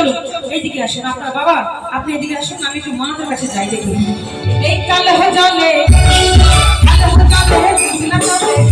চলুন এইদিকে আসেন আপনার। বাবা, আপনি এদিকে আসুন, আমি একটু মানুষের কাছে যাই দেখি। এই কাল জলে কাল জলে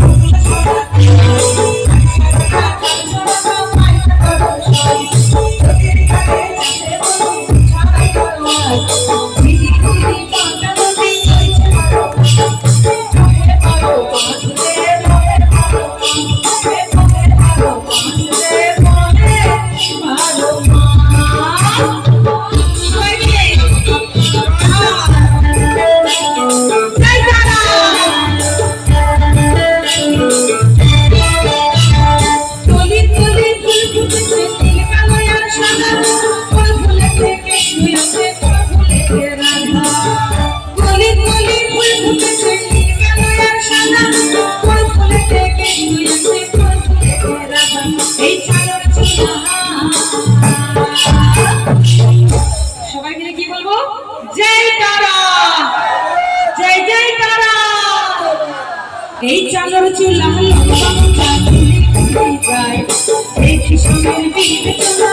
সবাই মিলে কি বলব? জয় তারা! জয় জয় তারা! এই চাদর চুলা যায় এই কিশোরের বিয়ে চলা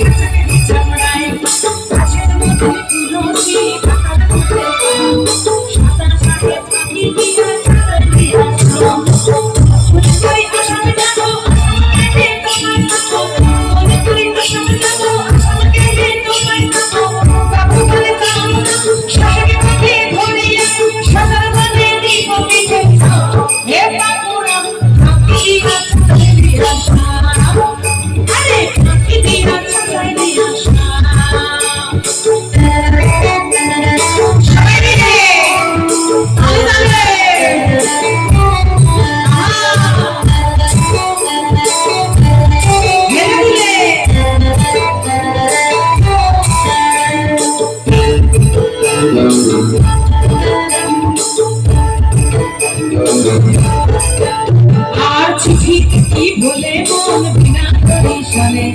আর চিঠি কি বলে মন বিনা পরিশানে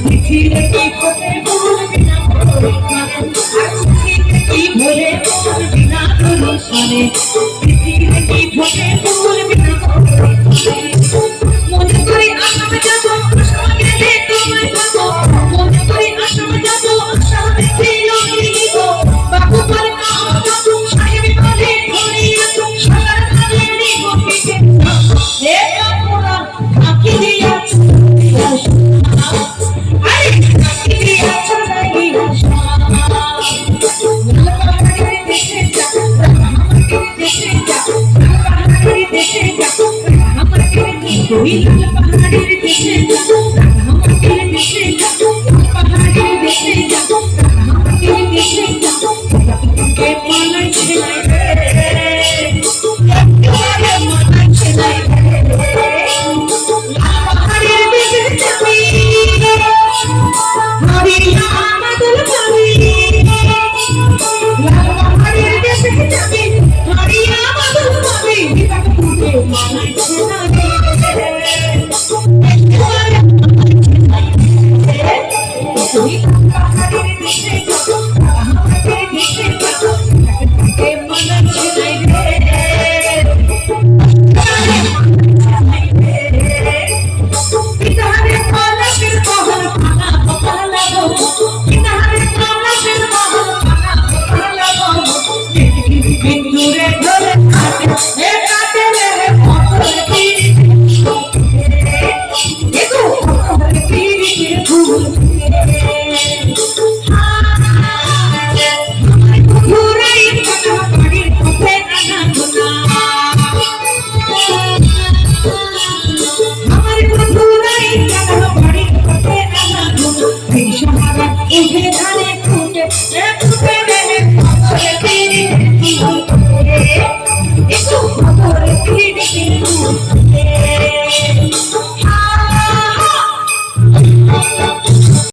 চিঠি রেখে কোটে মন বিনা পরিশানে আর চিঠি কি বলে মন বিনা পরিশানে Thank you. Iya, iya.